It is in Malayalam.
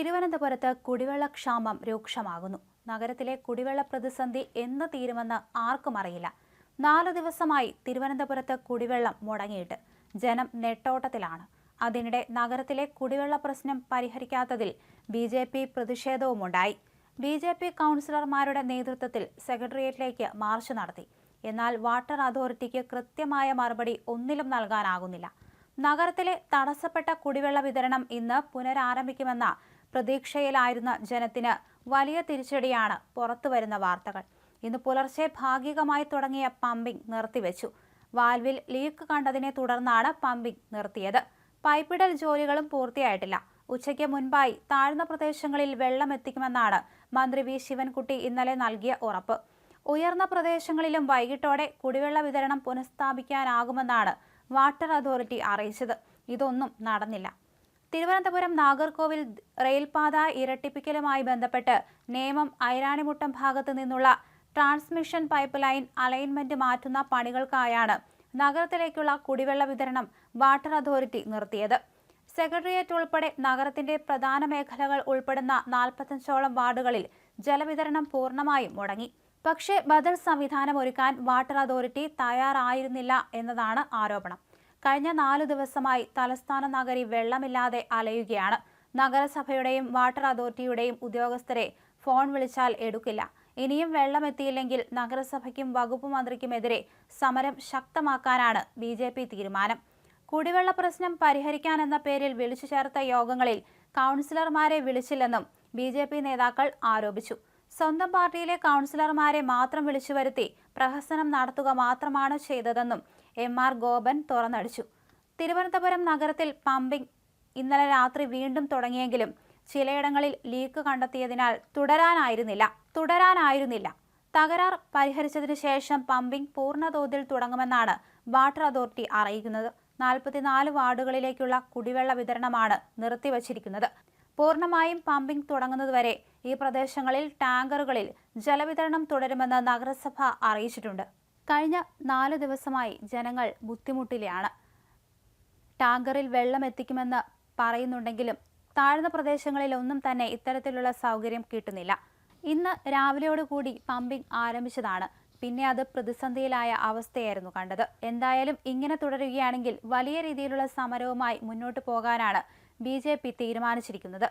തിരുവനന്തപുരത്ത് കുടിവെള്ളക്ഷാമം രൂക്ഷമാകുന്നു. നഗരത്തിലെ കുടിവെള്ള പ്രതിസന്ധി എന്ന് തീരുമെന്ന് ആർക്കും അറിയില്ല. നാല് ദിവസമായി തിരുവനന്തപുരത്ത് കുടിവെള്ളം മുടങ്ങിയിട്ട് ജനം നെട്ടോട്ടത്തിലാണ്. അതിനിടെ നഗരത്തിലെ കുടിവെള്ള പ്രശ്നം പരിഹരിക്കാത്തതിൽ ബി ജെ പി പ്രതിഷേധവുമുണ്ടായി. ബി ജെ പി കൗൺസിലർമാരുടെ നേതൃത്വത്തിൽ സെക്രട്ടേറിയറ്റിലേക്ക് മാർച്ച് നടത്തി. എന്നാൽ വാട്ടർ അതോറിറ്റിക്ക് കൃത്യമായ മറുപടി ഒന്നിലും നൽകാനാകുന്നില്ല. നഗരത്തിലെ തടസ്സപ്പെട്ട കുടിവെള്ള വിതരണം ഇന്ന് പുനരാരംഭിക്കുമെന്ന പ്രതീക്ഷയിലായിരുന്ന ജനത്തിന് വലിയ തിരിച്ചടിയാണ് പുറത്തുവരുന്ന വാർത്തകൾ. ഇന്ന് പുലർച്ചെ ഭാഗികമായി തുടങ്ങിയ പമ്പിംഗ് നിർത്തിവെച്ചു. വാൽവിൽ ലീക്ക് കണ്ടതിനെ തുടർന്നാണ് പമ്പിംഗ് നിർത്തിയത്. പൈപ്പിടൽ ജോലികളും പൂർത്തിയായിട്ടില്ല. ഉച്ചയ്ക്ക് മുൻപായി താഴ്ന്ന പ്രദേശങ്ങളിൽ വെള്ളം എത്തിക്കുമെന്നാണ് മന്ത്രി വി. ശിവൻകുട്ടി ഇന്നലെ നൽകിയ ഉറപ്പ്. ഉയർന്ന പ്രദേശങ്ങളിലും വൈകിട്ടോടെ കുടിവെള്ള വിതരണം പുനഃസ്ഥാപിക്കാനാകുമെന്നാണ് വാട്ടർ അതോറിറ്റി അറിയിച്ചത്. ഇതൊന്നും നടന്നില്ല. തിരുവനന്തപുരം നാഗർകോവിൽ റെയിൽപാത ഇരട്ടിപ്പിക്കലുമായി ബന്ധപ്പെട്ട് നേമം ഐരാണിമുട്ടം ഭാഗത്തു നിന്നുള്ള ട്രാൻസ്മിഷൻ പൈപ്പ് ലൈൻ അലൈൻമെന്റ് മാറ്റുന്ന പണികൾക്കായാണ് നഗരത്തിലേക്കുള്ള കുടിവെള്ള വിതരണം വാട്ടർ അതോറിറ്റി നിർത്തിയത്. സെക്രട്ടേറിയറ്റ് ഉൾപ്പെടെ നഗരത്തിന്റെ പ്രധാന മേഖലകൾ ഉൾപ്പെടുന്ന നാൽപ്പത്തഞ്ചോളം വാർഡുകളിൽ ജലവിതരണം പൂർണമായും മുടങ്ങി. പക്ഷേ ബദൽ സംവിധാനം ഒരുക്കാൻ വാട്ടർ അതോറിറ്റി തയ്യാറായിരുന്നില്ല എന്നതാണ് ആരോപണം. കഴിഞ്ഞ നാലു ദിവസമായി തലസ്ഥാന നഗരി വെള്ളമില്ലാതെ അലയുകയാണ്. നഗരസഭയുടെയും വാട്ടർ അതോറിറ്റിയുടെയും ഉദ്യോഗസ്ഥരെ ഫോൺ വിളിച്ചാൽ എടുക്കില്ല. ഇനിയും വെള്ളം എത്തിയില്ലെങ്കിൽ നഗരസഭയ്ക്കും വകുപ്പ് മന്ത്രിക്കുമെതിരെ സമരം ശക്തമാക്കാനാണ് ബി ജെ പി തീരുമാനം. കുടിവെള്ള പ്രശ്നം പരിഹരിക്കാനെന്ന പേരിൽ വിളിച്ചു ചേർത്ത യോഗങ്ങളിൽ കൗൺസിലർമാരെ വിളിച്ചില്ലെന്നും ബി ജെ പി നേതാക്കൾ ആരോപിച്ചു. സ്വന്തം പാർട്ടിയിലെ കൗൺസിലർമാരെ മാത്രം വിളിച്ചു വരുത്തി പ്രഹസനം നടത്തുക മാത്രമാണ് ചെയ്തതെന്നും എം ആർ ഗോപൻ തുറന്നടിച്ചു. തിരുവനന്തപുരം നഗരത്തിൽ പമ്പിംഗ് ഇന്നലെ രാത്രി വീണ്ടും തുടങ്ങിയെങ്കിലും ചിലയിടങ്ങളിൽ ലീക്ക് കണ്ടെത്തിയതിനാൽ തുടരാനായിരുന്നില്ല. തുടരാനായിരുന്നില്ല. തകരാർ പരിഹരിച്ചതിനു ശേഷം പമ്പിംഗ് പൂർണതോതിൽ തുടങ്ങുമെന്നാണ് വാട്ടർ അതോറിറ്റി അറിയിക്കുന്നത്. നാൽപ്പത്തിനാല് വാർഡുകളിലേക്കുള്ള കുടിവെള്ള വിതരണമാണ് നിർത്തിവച്ചിരിക്കുന്നത്. പൂർണമായും പമ്പിംഗ് തുടങ്ങുന്നതുവരെ ഈ പ്രദേശങ്ങളിൽ ടാങ്കറുകളിൽ ജലവിതരണം തുടരുമെന്ന് നഗരസഭ അറിയിച്ചിട്ടുണ്ട്. കഴിഞ്ഞ നാല് ദിവസമായി ജനങ്ങൾ ബുദ്ധിമുട്ടിലാണ്. ടാങ്കറിൽ വെള്ളം എത്തിക്കുമെന്ന് പറയുന്നുണ്ടെങ്കിലും താഴ്ന്ന പ്രദേശങ്ങളിൽ ഒന്നും തന്നെ ഇത്തരത്തിലുള്ള സൗകര്യം കിട്ടുന്നില്ല. ഇന്ന് രാവിലെയോടുകൂടി പമ്പിംഗ് ആരംഭിച്ചതാണ്. പിന്നെ അത് പ്രതിസന്ധിയിലായ അവസ്ഥയായിരുന്നു കണ്ടത്. എന്തായാലും ഇങ്ങനെ തുടരുകയാണെങ്കിൽ വലിയ രീതിയിലുള്ള സമരവുമായി മുന്നോട്ട് പോകാനാണ് ബി തീരുമാനിച്ചിരിക്കുന്നത്.